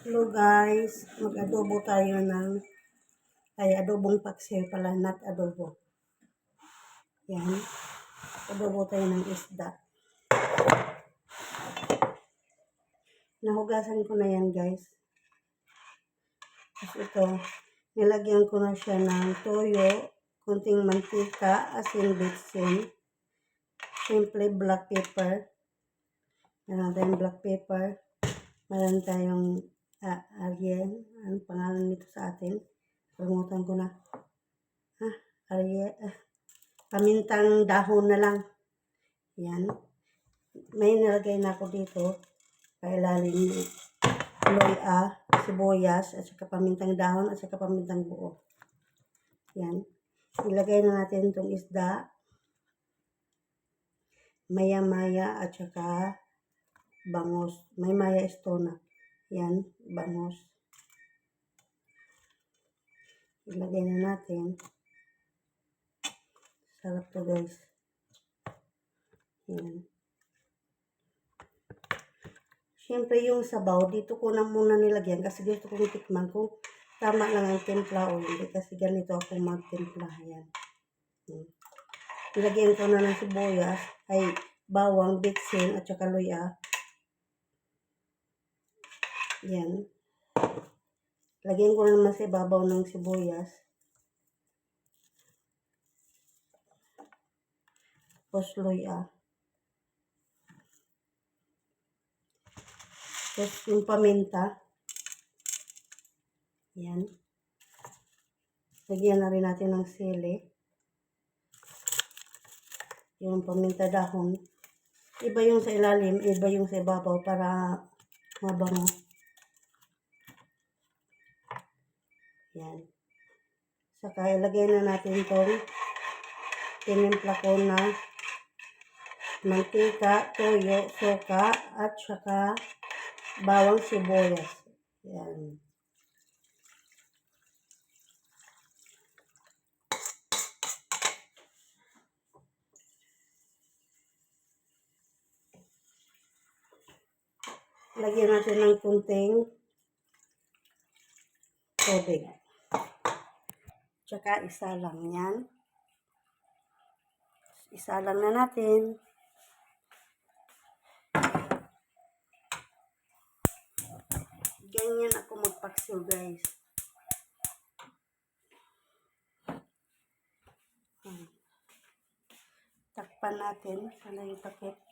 Hello guys, mag-adobo tayo ng, ay adobong paksiw pala, not adobo. Yan. Adobo tayo ng isda. Nahugasan ko na yan guys. Tapos ito, nilagyan ko na siya ng toyo, kunting mantika, asin, bitsin, simple black pepper. Meron tayong black pepper. Meron tayong uh, Ariel. Ano pangalan nito sa atin? Kalimutan ko na. Ha? Ariel. ah, pamintang dahon na lang. Yan. May nilagay na ako dito. Kailalim ni loya, sibuyas, at saka pamintang dahon, at saka pamintang buo. Yan. Ilagay na natin itong isda. Maya-maya at saka bangos. May maya estona. Yan, bangos. Ilagay na natin. Sarap to guys. Yan. Siyempre yung sabaw, dito ko na muna nilagyan kasi gusto kong tikman kung tama lang ang timpla o hindi kasi ganito ako magtimpla. Yan. Yan. Ilagyan ko na ng sibuyas, ay bawang, bitsin at saka luya. Yan. Lagyan ko naman sa ibabaw ng sibuyas. Tapos luya. Tapos yung paminta. Yan. Lagyan na rin natin ng sili. Yung paminta dahon. Iba yung sa ilalim, iba yung sa ibabaw para mabango. Yan. Saka ilagay na natin itong tinimpla ko na mantika, toyo, suka, at saka bawang sibuyas. Yan. Lagyan natin ng kunting tubig. Tsaka isa lang yan. Isa lang na natin. Ganyan ako magpaksiw guys. Hmm. Takpan natin. Sana yung takip.